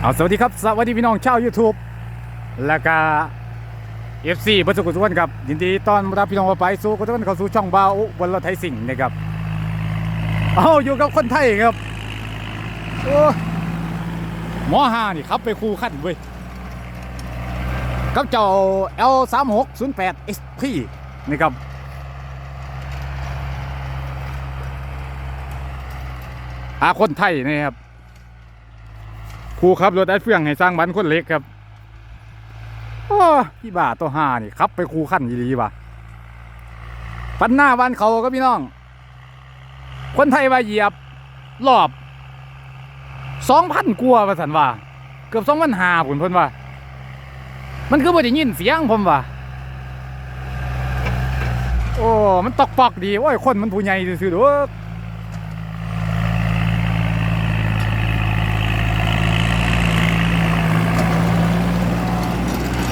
เอาสวัสดีครับ สวัสดีพี่น้องชาว YouTube แล้วก็ FC บัสุกุทุกคนครับ ยินดีต้อนรับพี่น้องไปสู่ทุกคนเข้าสู่ช่องบาวบนรถไทยสิ่งนะครับเอาอยู่กับคนไทยครับโอ้หมอห้านี่ครับไปคู่ขั้นเว้ยกับเจ้า L3608 SP นี่ครับอาคนไทยนะครับ ครูขับรถไอ้เฟื่องให้สร้างบ้านคนเล็กครับโอ้พี่บ่าตัวห้านี่ขับไปครูขั้นยีดีว่ะปันหน้าบ้านเขาก็พี่น้อง คนไทยว่าเหยียบรอบสองพันกว่าประสันว่า เกือบสองพันหาผุนเพิ่นว่า มันคือบ่ได้ยินเสียงผมว่าโอ้ มันตอกปอกดี โอ้ย คนมันผู้ใหญ่ซื่อๆด้อ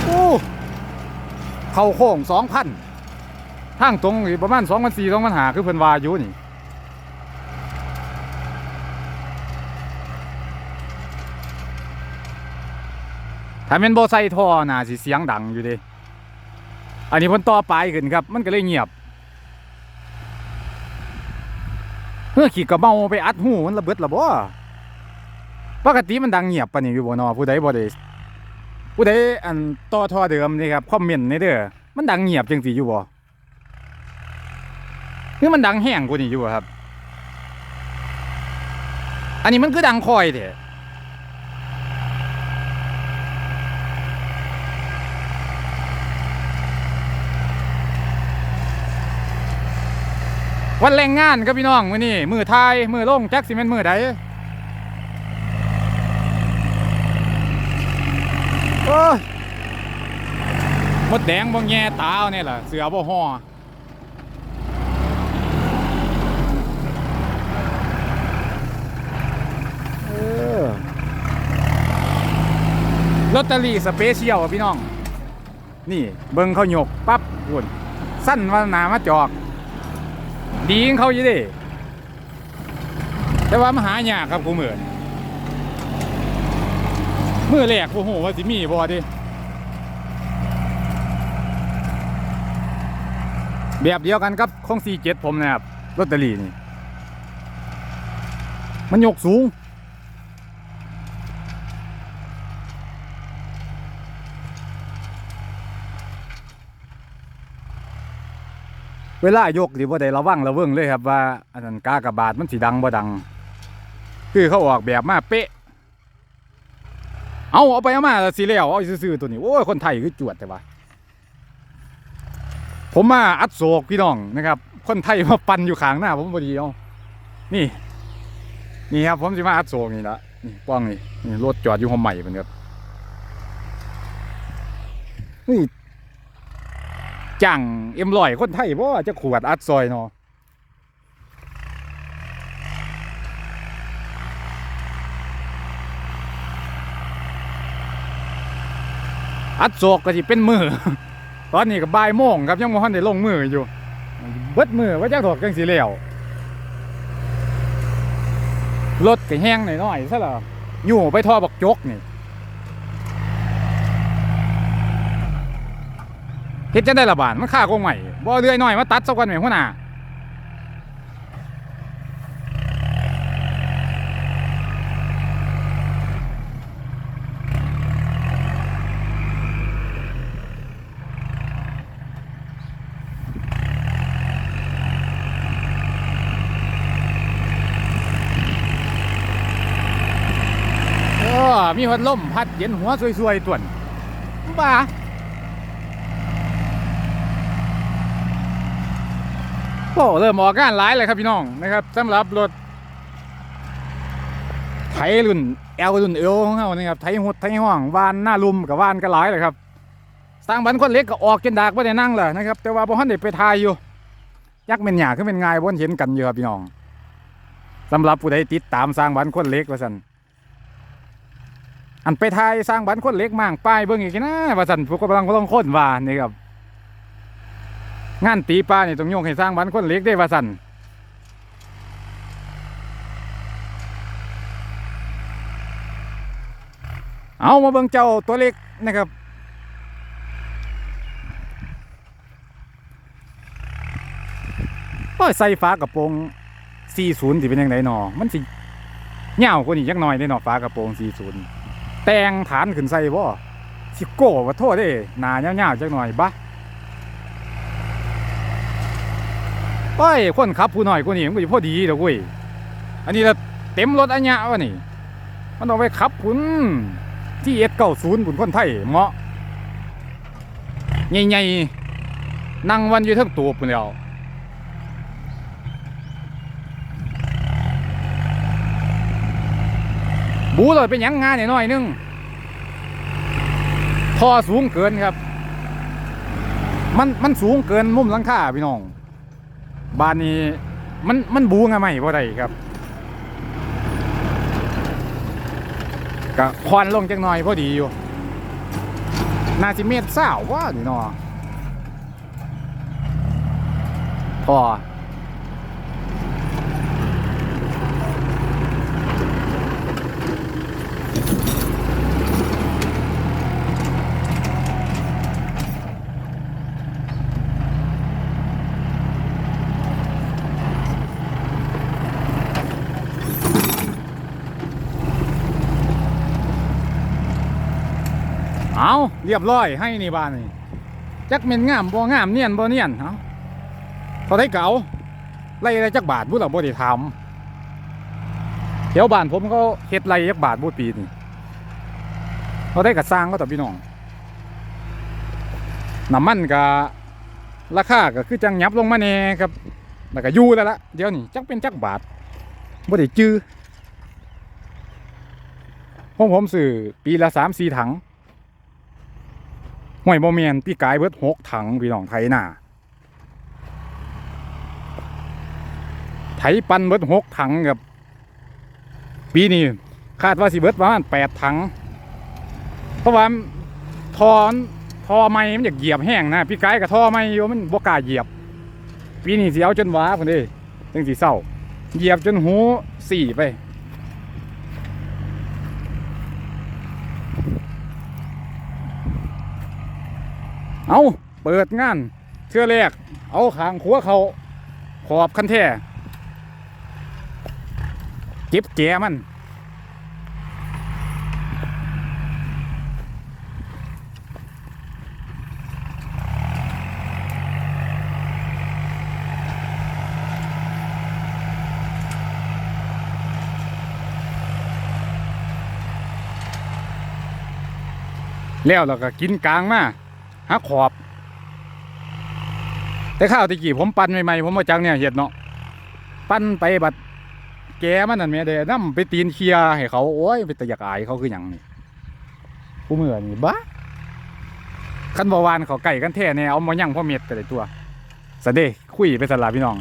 โอ้ เข้าโค้งสองพันทางตรงนี่ประมาณสองพันสี่สองพันหาคือเพิ่นวาอยู่นี่ถ้าเป็นโบไซท่อน่าสิเสียงดังอยู่เดิอันนี้เพิ่นต่อปลายขึ้นครับ มันก็เลยเงียบเมื่อขี่กระเมาไปอัดหูมันระเบิดระบ่ปกติมันดังเงียบปานนี้อยู่บ่นอผู้ใดบ่ได้ ผู้ใดอันต่อท่อเดิมนี่ครับคอมเมนต์ในเด้อมันดังเงียบจังสิอยู่บ่คือมันดังแห้งกว่านี้อยู่บ่ครับ อันนี้มันคือดังคอยแท้วันแรงงานครับพี่น้องมื้อนี้มือทายมือลงแจักสิแม่นมือใด โอ้ ยมดแดงบ่แง่ตาเอาเนี่ยล่ะเสือบ่ห่อลอตเตอรี่สเปเชียลพี่น้อง นี่เบิ่งเขาหยกปั๊บวุ่นสั้นว่าหนามาจอก ดีงเขาอยู่ดิแต่ว่ามหายากครับกูเหมือน เมื่อแรกโอ้โหว่าสิมีบ่ดิแบบเดียวกันกับของ47ผมนะครับลอตเตอรี่นี่ มันยกสูง เวลายกดิบ่ได้ระวังระเวิงเลยครับว่าอันนั้นกากบาทมันสิดังบ่ดัง คือเขาออกแบบมาเป๊ะ เอาเอาไปเอามาสิแล้วเอาซื่อตัวนี้โอ้ยคนไทยคือจวดแต่ว่าผมมาอัดโศกพี่น้องนะครับ คนไทยมาปั่นอยู่ข้างหน้า ผมพอดีเอานี่ นี่ครับ ผมจะมาอัดโศกนี่ละนี่ป้องนี่นี่รถจอดอยู่ห้องใหม่เพิ่นครับนี่จังเอ็มลอยคนไทยบ่จะขวดอัดซอยเนาะ อัดโศกก็สิเป็นมือ ตอนนี้ก็บ่ายโมงครับยังบ่ทันได้ลงมืออยู่เบิดมือว่าจักดอกจังสิแล้วรถก็แห้งหน่อยๆซะแล้วอยู่ไปท่อบักจกนี่เฮ็ดจังได้ละบาทมันค่าคงใหม่บ่เรื่อยหน่อยมาตัดสักวันแม่หัวหน้าเออ มีพัดลมพัดเย็นหัวสวยๆต่วนบ้าโอ้เริ่มออกงานหลายเลยครับพี่น้องนะครับสำหรับรถไถรุ่นแอลรุ่นเอลของเขานี่ครับไถหดไถห้องวานหน้าลุมกับวานก็หลายเลยครับสร้างบันคนเล็กก็ออกจนดากไม่ได้นั่งเลยนะครับ แต่ว่าบ่ทันได้ไปทายอยู่ ยักษ์เป็นหยาคือเป็นงายบ่เห็นกันอยู่ครับพี่น้องสำหรับผู้ใดติดตามสร้างบันคนเล็กว่าซั่น อันไปทายสร้างบ้านคนเล็กมั่งป้ายเบิ่งอีกนะว่าสันพวกกำลังต้องค้นว่านี่ครับงานตีป้าเนี่ยต้องโยกให้สร้างบ้านคนเล็กได้ว่าสันเอามาเบิ่งเจ้าตัวเล็กนะครับ โอ้ยใส่ฟ้ากระโปรง 40สิเป็นยังไงหนอมันสิเหี่ยวกว่านี้จักหน่อยได้หนอฟ้ากระโปรง 40 แต่งฐานขึ้นใส่บ่สิโก้ว่าโทษเด้หนาเหี่ยวๆจักหน่อยบะโอ้ยคนขับผู้หน้อยกว่านี้มันก็สิพอดีดอกเว้ยอันนี้ละเต็มรถอันเนี้ยวะนี่ มันเอาไปขับคุณที่เอ็ดเก้าศูนย์คุณคนไทยเหมาะใหญ่ๆนั่งวันอยู่ทั้งตัวปุ่นแล้ว บูเลยเป็นยังงานหน่อยนึงทอสูงเกินครับ มันมันสูงเกินมุมหลังคาพี่น้องบ้านนี้มันมันบูงอะไหมบ่ได้ครับกะควันลงจังหน่อยพอดีอยู่ นาจิเมตรสาวว่านี่เนาะพอ เอาเรียบร้อยให้นี่บ้านนี่จักเม็นงามบ่งามเนียนบ่เนียนเอาพอได้เก่าไล่อะไรจักบาทบุเราบ่ได้ทำแถวบ้านผมก็เฮ็ดไรจักบาทบุปีนี่พอได้กับสร้างก็ต่อพี่น้องน้ำมันก็ราคาก็คือจังยับลงมาแน่ครับแล้วก็ยู่แล้วละเดี๋ยวนี้จักเป็นจักบาทบ่ได้จื้อผมผมซื้อปีละสามสี่ถัง ห่วยโมเมนพี่กายเบิดหกถังพี่น้องไทยหนาไถปันเบิดหกถังกับปีนี้คาดว่าสิเบิดประมาณแปดถัง เพราะว่าทอนทอไม้มันอยากเหยียบแห้งนะพี่กายกับทอไม้อยู่มันบกล้าเหยียบ ปีนี้สิเอาจนว้าคนเด้จังสีเศร้าเหยียบจนหูสี่ไป เอาเปิดงานเทื่อแรก เอาขางขัวเขาขอบคันแท่เก็บแกมันแล้วเราก็กินกลางมา หาขอบ แต่ข้าวตะกี้ผมปั้นใหม่ๆผมมาจังเนี่ยเห็ดเนาะปั้นไปบัดแกมันนั่นแม่เด้นํไปตีนเคลียร์ให้เขาโอ้ยไปตะอยากอายเขาคืออยังนี้ผู้เมื่อนี่บ้าคันบวานเขาไก่กันแท้เนี่ยเอามายั่งพ่อเม็ดกันเลยตัวสะเดคุยไปสลาพี่น้อง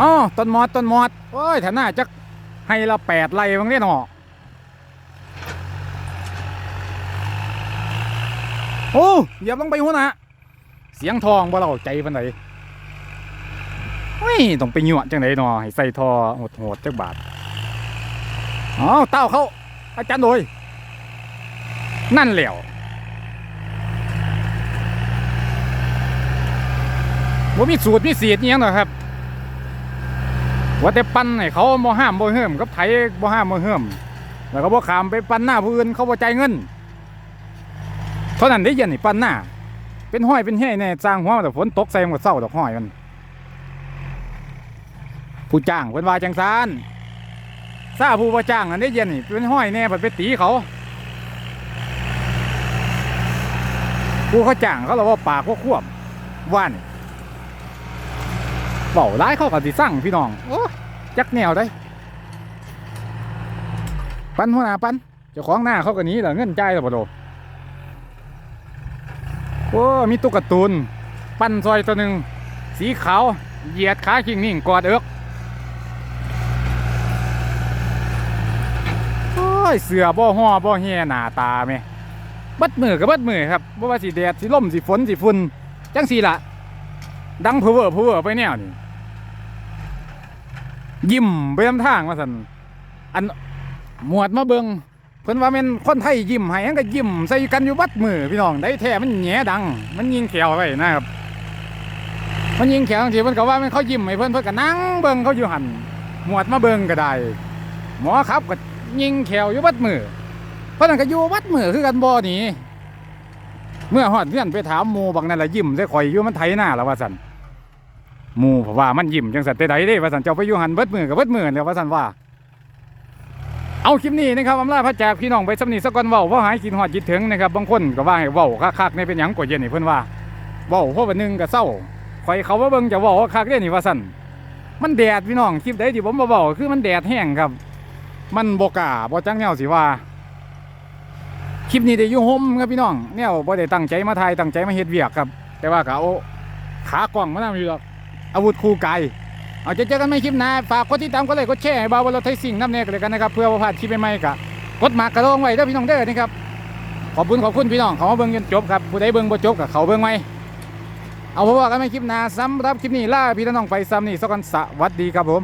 อ๋อต้นมอดต้นมอดโอ้ยถ้าหน้าจักให้เราแปดไร่บางเล่นหนอโอ้เหยียบลงไปหัวหนะเสียงทองบ่เราใจปันไหนเฮ้ยต้องไปหยวดจังไหนหนอให้ใส่ทอโหดโหดจักบาทอ๋อเต้าเขาอาจารย์โดยนั่นแหล้วว่ามีสูตรมีเสียดอิหยังหรอครับ ว่าแต่ปั้นให้เขาบ่ห้ามบ่เฮิ่มกับไถบ่ห้ามบ่เฮิ่มแล้วก็บ่ขามไปปั้นหน้าผู้อื่นเขาบ่จ่ายเงินเท่านั้นได้ยันนี่ปั้นหน้า เป็นห้อยเป็นแห่แน่สร้างหัวแต่ฝนตกใส่มันก็เศร้าดอกห้อยมันผู้จ้างเพิ่นว่าจังซานซาผู้บ่จ้างอันได้ยันนี่เป็นห้อยแน่ผัดไปตีเขาผู้เขาจ้างเขาเราว่าปากว่าควบว่านี่ เบาร้ายเข้ากับสิสั่งพี่น้องโอ้จักแนวได้ ปันหัวหน้าปันเจ้าของหน้าเขากันนี้เหรอเงินใจหรอปะโดโอ้มีตุ๊กตาตูนปั้นซอยตัวหนึ่งสีขาวเหยียดขาขิงนิ่งกอดเอิกโอ้ยเสือบ่ห่อบ่แห่หน้าตาแม่บัดมือกับบัดมือครับบ่ว่าสิแดดสิลมสิฝนสิฝุ่นจังสีละดังเพอเวอร์เพอเวอร์ไปแนวนี่ ยิ้มไปทำทางว่าสันอันหมวดมาเบิงเพิ่นว่าแม่นคนไทยยิ้มให้ยังก็ยิ้มใส่กันอยู่บัดมือพี่น้องได้แท้มันแหนดัง มันยิงแขวไว้นะครับมันยิงแขวบางทีเพิ่นก็ว่ามันเขายิ้มให้เพิ่นเพิ่นก็นั่งเบิงเขาอยู่หันหมวดมาเบิงก็ได้ หมอครับก็ยิงแขวอยู่บัดมือเพราะนั่นก็อยู่บัดมือคือกันบ่หนีเมื่อฮอดเพื่อนไปถามหมู่บักนั่นละยิ้มใส่ข่อยอยู่มันไถหน้าแล้วว่าซั่น หมู่เพราะว่ามันยิ้มจังซั่นแต่ใดเด้ว่าซั่นเจ้าไปอยู่หันเบิดมือกับเบิดมือแล้วว่าซั่นว่า เอาคลิปนี้นะครับอำลาพระจากพี่น้องไปสำนีสักก่อนเว้าเพราะหายกินฮอดคิดถึงนะครับบางคนก็ว่าให้เว้าคักๆในเป็นหยังกว่าเย็นนี่เพิ่นว่าเว้าเพราะวันหนึ่งก็เศร้าข่อยเขาว่าเบิ่งจะเว้าคักเด้นี่ว่าซั่นมันแดดพี่น้องคลิปใดที่ผมมาเว้าคือมันแดดแห้งครับ มันบ่กาบ่จังแนวสิว่าคลิปนี้ได้ยู่งห่มครับพี่น้องแนวบ่ได้ตั้งใจมาถ่ายตั้งใจมาเฮ็ดเวียกครับ แต่ว่าก็เอาขา กล้องมานำอยู่ดอก อาวุธคู่กายเอาจะเจอกันไม่คลิปหน้าฝากกดติดตามก็เลยกดแชร์ให้บ่าวว่าเราไทยสิ่งน้ำแนกเลยกันนะครับเพื่อบ่พลาดคลิปใหม่ๆก็กดหมากกระโดงไว้เด้อพี่น้องเด้อนะครับขอบคุณขอบคุณพี่น้องเขามาเบิ่งจนจบครับผู้ใดเบิ่งบ่จบกับเขาเบิ่งไว้เอาพบกันไม่คลิปหน้าสำหรับคลิปนี้ล่าพี่น้องไปซ้ำนี่สกันสวัสดีครับผม